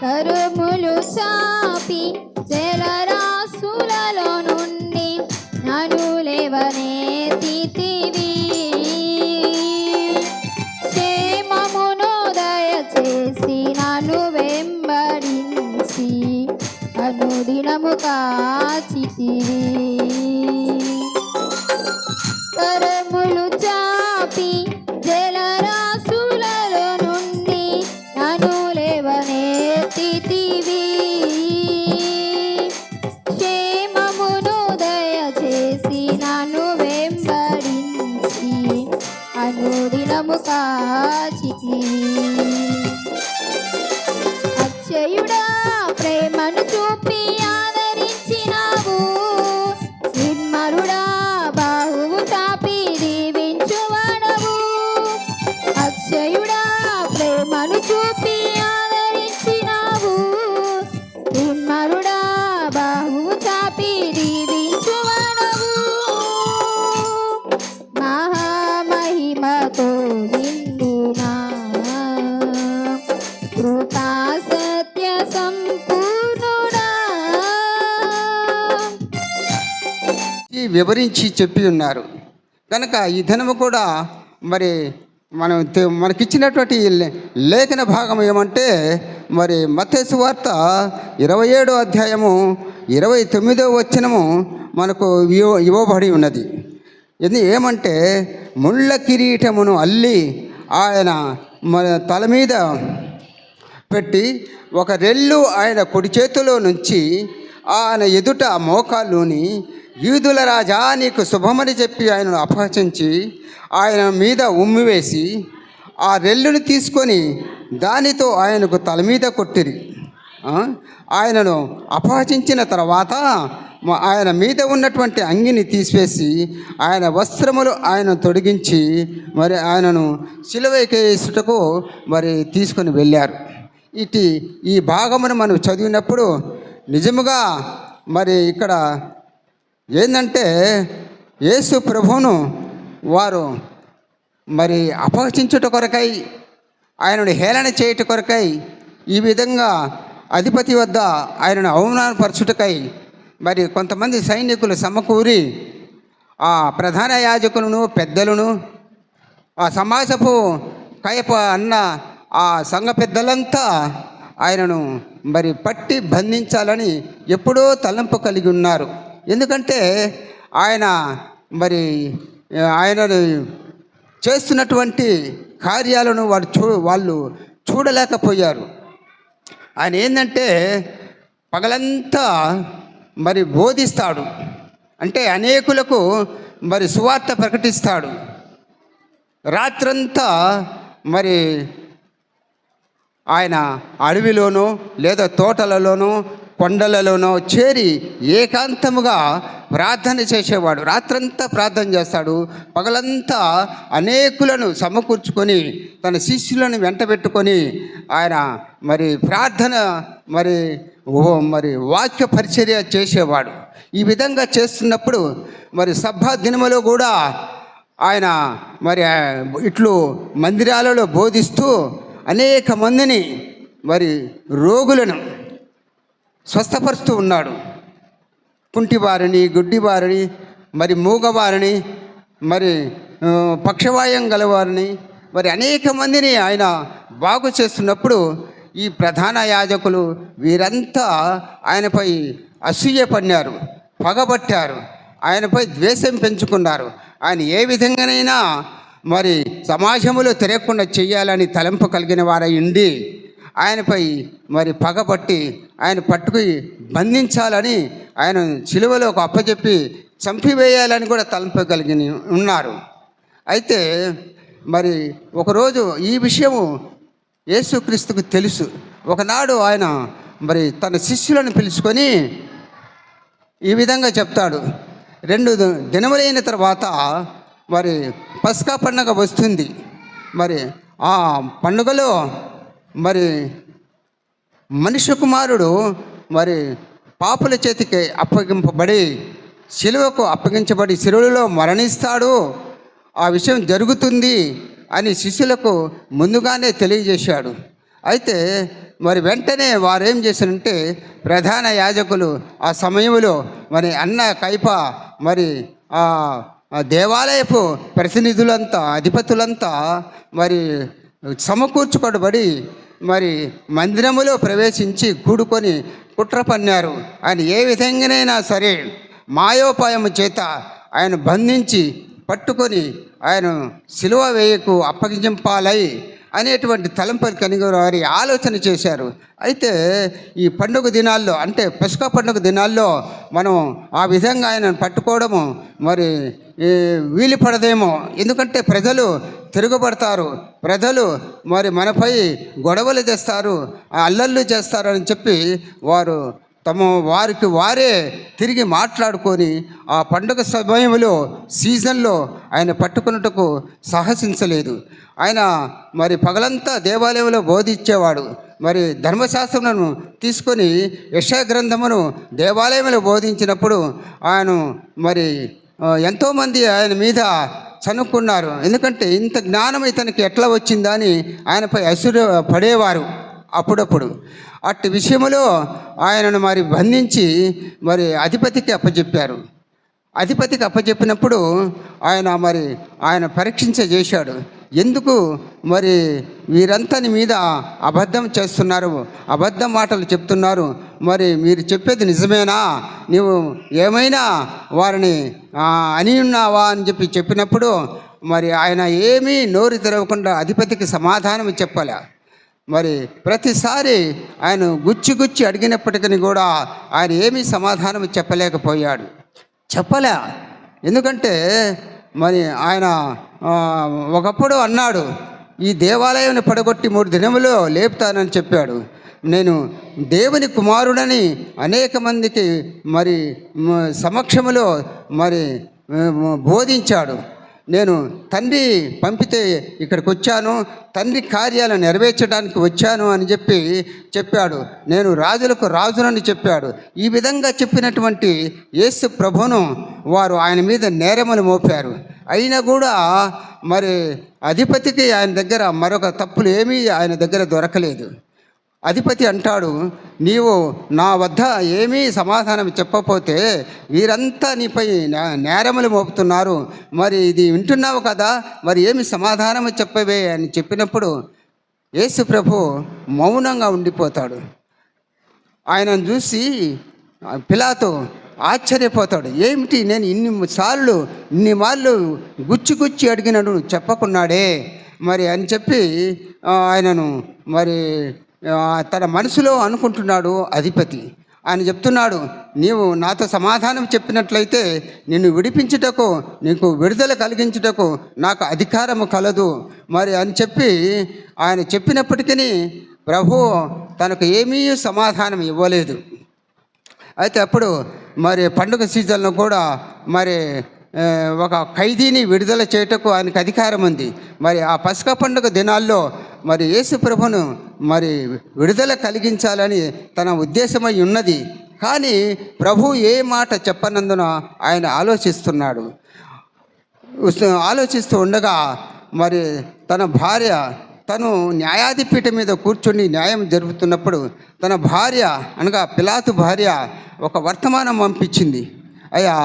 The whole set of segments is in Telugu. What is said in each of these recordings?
కరుములు చాపి జలరాశులలో నుండి నన్ను లేవనెత్తితివి క్షేమమునోదయ దయచేసి నన్ను వెంబడించి అనుదినము కాచితివి. కరములు చాపి వివరించి చెప్పి ఉన్నారు. కనుక ఈ ధనము కూడా మరి మనం మనకిచ్చినటువంటి లేఖన భాగం ఏమంటే మరి మత్తేసు వార్త ఇరవై ఏడో అధ్యాయము ఇరవై తొమ్మిదో వచనము మనకు ఇవ్వబడి ఉన్నది. ఇది ఏమంటే ముళ్ళ కిరీటమును అల్లి ఆయన మన తల మీద పెట్టి ఒక రెల్లు ఆయన కుడి చేతిలో నుంచి ఆయన ఎదుట మోకాళ్ళుని యూదుల రాజా నీకు శుభమని చెప్పి ఆయనను అపహసించి ఆయన మీద ఉమ్మివేసి ఆ రెల్లుని తీసుకొని దానితో ఆయనకు తల మీద కొట్టిరి. ఆయనను అపహసించిన తర్వాత ఆయన మీద ఉన్నటువంటి అంగిని తీసివేసి ఆయన వస్త్రములు ఆయన తొడిగించి మరి ఆయనను సిలువైకేసుటకు మరి తీసుకొని వెళ్ళారు. ఇటు ఈ భాగమును మనం చదివినప్పుడు నిజముగా మరి ఇక్కడ ఏంటంటే యేసు ప్రభువును వారు మరి అపహసించుట కొరకై ఆయనను హేళన చేయుట కొరకై ఈ విధంగా అధిపతి వద్ద ఆయనను అవమానపరచుటకై మరి కొంతమంది సైనికులు సమకూరి ఆ ప్రధాన యాజకులను పెద్దలను ఆ సమాజపు కయప అన్న ఆ సంఘ పెద్దలంతా ఆయనను మరి పట్టి బంధించాలని ఎప్పుడో తలంపు కలిగి ఉన్నారు. ఎందుకంటే ఆయన మరి ఆయనను చేస్తున్నటువంటి కార్యాలను వాడు చూ వాళ్ళు చూడలేకపోయారు. ఆయన ఏంటంటే పగలంతా మరి బోధిస్తాడు. అంటే అనేకులకు మరి సువార్త ప్రకటిస్తాడు. రాత్రంతా మరి ఆయన అడవిలోనో లేదా తోటలలోనో కొండలలోనో చేరి ఏకాంతముగా ప్రార్థన చేసేవాడు. రాత్రంతా ప్రార్థన చేస్తాడు. పగలంతా అనేకులను సమకూర్చుకొని తన శిష్యులను వెంటబెట్టుకొని ఆయన మరి ప్రార్థన మరి ఓ మరి వాక్య పరిచర్య చేసేవాడు. ఈ విధంగా చేస్తున్నప్పుడు మరి సభా దినములో కూడా ఆయన మరి ఇట్లు మందిరాలలో బోధిస్తూ అనేక మందిని మరి రోగులను స్వస్థపరుస్తూ ఉన్నాడు. కుంటివారిని గుడ్డివారిని మరి మూగవారిని మరి పక్షవాయం గలవారిని మరి అనేక మందిని ఆయన బాగు చేస్తున్నప్పుడు ఈ ప్రధాన యాజకులు వీరంతా ఆయనపై అసూయ పడినారు పగబట్టారు. ఆయనపై ద్వేషం పెంచుకున్నారు. ఆయన ఏ విధంగానైనా మరి సమాజంలో తిరగకుండా చేయాలని తలంపు కలిగిన వారై ఉండి ఆయనపై మరి పగబట్టి ఆయన పట్టుకు బంధించాలని ఆయన చిలువలో ఒక అప్పచెప్పి చంపివేయాలని కూడా తలంపు కలిగి ఉన్నారు. అయితే మరి ఒకరోజు ఈ విషయము యేసుక్రీస్తుకు తెలుసు. ఒకనాడు ఆయన మరి తన శిష్యులను పిలుచుకొని ఈ విధంగా చెప్తాడు. రెండు దినములైన తర్వాత మరి పస్కా పండగ వస్తుంది. మరి ఆ పండుగలో మరి మనుష్య కుమారుడు మరి పాపుల చేతికి అప్పగింపబడి శిలువకు అప్పగించబడి శిలువలో మరణిస్తాడు. ఆ విషయం జరుగుతుంది అని శిష్యులకు ముందుగానే తెలియజేశాడు. అయితే మరి వెంటనే వారేం చేశారంటే ప్రధాన యాజకులు ఆ సమయంలో మరి అన్న కైప మరి ఆ దేవాలయపు ప్రతినిధులంతా అధిపతులంతా మరి సమకూర్చుకొనబడి మరి మందిరములో ప్రవేశించి కూడుకొని కుట్ర పన్నారు. ఆయన ఏ విధంగానైనా సరే మాయోపాయము చేత ఆయన బంధించి పట్టుకొని ఆయన సిలువ వేయకు అప్పగించాలై అనేటువంటి తలంపులు కలిగి వారి ఆలోచన చేశారు. అయితే ఈ పండుగ దినాల్లో అంటే పసుక పండుగ దినాల్లో మనం ఆ విధంగా ఆయనను పట్టుకోవడము మరి ఈ వీలు పడదేమో ఎందుకంటే ప్రజలు తిరగబడతారు. ప్రజలు మరి మనపై గొడవలు చేస్తారు అల్లర్లు చేస్తారు అని చెప్పి వారు తమ వారికి వారే తిరిగి మాట్లాడుకొని ఆ పండుగ సమయంలో సీజన్లో ఆయన పట్టుకున్నట్టుకు సాహసించలేదు. ఆయన మరి పగలంతా దేవాలయంలో బోధించేవాడు. మరి ధర్మశాస్త్రములను తీసుకొని యశ గ్రంథమును దేవాలయంలో బోధించినప్పుడు ఆయన మరి ఎంతోమంది ఆయన మీద చనుక్కున్నారు. ఎందుకంటే ఇంత జ్ఞానం ఇతనికి ఎట్లా వచ్చిందని ఆయనపై అసురు పడేవారు. అప్పుడప్పుడు. అట్టి విషయంలో ఆయనను మరి బంధించి మరి అధిపతికి అప్పచెప్పారు అధిపతికి అప్పచెప్పినప్పుడు ఆయన మరి ఆయన పరీక్షించ చేశాడు ఎందుకు? మరి వీరంతని మీద అబద్ధం చేస్తున్నారు అబద్ధం మాటలు చెప్తున్నారు. మరి మీరు చెప్పేది నిజమేనా? నీవు ఏమైనా వారిని అని ఉన్నావా అని చెప్పి చెప్పినప్పుడు మరి ఆయన ఏమీ నోరు తెరవకుండా అధిపతికి సమాధానం చెప్పలే? మరి ప్రతిసారి ఆయన గుచ్చి గుచ్చి అడిగినప్పటికీ కూడా ఆయన ఏమీ సమాధానం చెప్పలేకపోయాడు. చెప్పలే. ఎందుకంటే మరి ఆయన ఒకప్పుడు అన్నాడు ఈ దేవాలయాన్ని పడగొట్టి మూడు దినములో లేపుతానని చెప్పాడు. నేను దేవుని కుమారుడని అనేక మందికి మరి సమక్షములో మరి బోధించాడు. నేను తండ్రి పంపితే ఇక్కడికి వచ్చాను తండ్రి కార్యాలను నెరవేర్చడానికి వచ్చాను అని చెప్పి చెప్పాడు. నేను రాజులకు రాజునని చెప్పాడు. ఈ విధంగా చెప్పినటువంటి యేసు ప్రభును వారు ఆయన మీద నేరములు మోపారు. అయినా కూడా మరి అధిపతికి ఆయన దగ్గర మరొక తప్పులు ఏమీ ఆయన దగ్గర దొరకలేదు. అధిపతి అంటాడు నీవు నా వద్ద ఏమీ సమాధానం చెప్పపోతే వీరంతా నీపై నే- నేరములు మోపుతున్నారు. మరి ఇది వింటున్నావు కదా మరి ఏమి సమాధానం చెప్పవే అని చెప్పినప్పుడు యేసు ప్రభు మౌనంగా ఉండిపోతాడు. ఆయనను చూసి పిలాతో ఆశ్చర్యపోతాడు ఏమిటి నేను ఇన్ని సార్లు ఇన్ని మార్లు గుచ్చి గుచ్చి అడిగినను చెప్పకున్నాడే. మరి అని చెప్పి ఆయనను మరి తన మనసులో అనుకుంటున్నాడు అధిపతి. ఆయన చెప్తున్నాడు నీవు నాతో సమాధానం చెప్పినట్లయితే నిన్ను విడిపించుటకు నీకు విడుదల కలిగించుటకు నాకు అధికారము కలదు. మరి అని చెప్పి ఆయన చెప్పినప్పటికీ ప్రభు తనకు ఏమీ సమాధానం ఇవ్వలేదు. అయితే అప్పుడు మరి పండుగ సీజన్లో కూడా మరి ఒక ఖైదీని విడుదల చేయటకు ఆయనకు అధికారం ఉంది. మరి ఆ పసుక పండుగ దినాల్లో మరి యేసు ప్రభును మరి విడుదల కలిగించాలని తన ఉద్దేశమై ఉన్నది. కానీ ప్రభు ఏ మాట చెప్పనందున ఆయన ఆలోచిస్తున్నాడు. ఆలోచిస్తూ ఉండగా మరి తన భార్య తను న్యాయాధిపీఠ మీద కూర్చుని న్యాయం జరుపుతున్నప్పుడు తన భార్య అనగా పిలాతు భార్య ఒక వర్తమానం పంపించింది. అయ్యా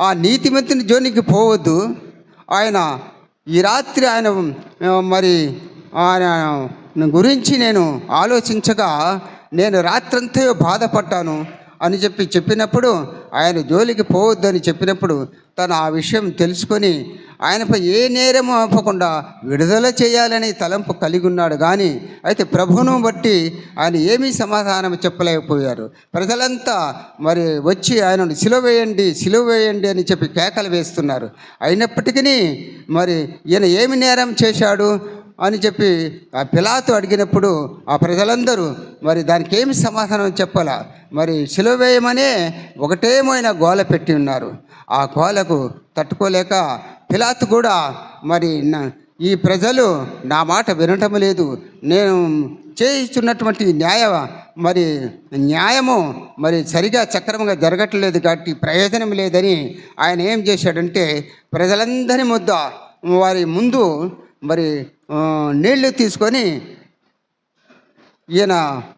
ఆ నీతిమంతుని జోనికి పోవద్దు. ఆయన ఈ రాత్రి ఆయన మరి ఆయన గురించి నేను ఆలోచించగా నేను రాత్రంతా బాధపడ్డాను అని చెప్పి చెప్పినప్పుడు ఆయన జోలికి పోవద్దని చెప్పినప్పుడు తను ఆ విషయం తెలుసుకొని ఆయనపై ఏ నేరం ఆపకుండా విడుదల చేయాలని తలంపు కలిగి ఉన్నాడు. కానీ అయితే ప్రభువును బట్టి ఆయన ఏమీ సమాధానం చెప్పలేకపోయారు. ప్రజలంతా మరి వచ్చి ఆయనను సిలువ వేయండి వేయండి అని చెప్పి కేకలు వేస్తున్నారు. అయినప్పటికీ మరి ఈయన ఏమి నేరం చేశాడు? అని చెప్పి ఆ పిలాతు అడిగినప్పుడు ఆ ప్రజలందరూ మరి దానికి ఏమి సమాధానం చెప్పాలా? మరి సిలువ ఒకటేమైన గోల పెట్టి ఉన్నారు. ఆ గోలకు తట్టుకోలేక పిలాతు కూడా మరి నా- ఈ ప్రజలు నా మాట వినటం లేదు. నేను చేయిస్తున్నటువంటి న్యాయ మరి న్యాయము మరి సరిగా చక్రముగా జరగట్లేదు కాబట్టి ప్రయోజనం లేదని ఆయన ఏం చేశాడంటే ప్రజలందరి ముద్ద వారి ముందు మరి నీళ్ళు తీసుకొని ఈయన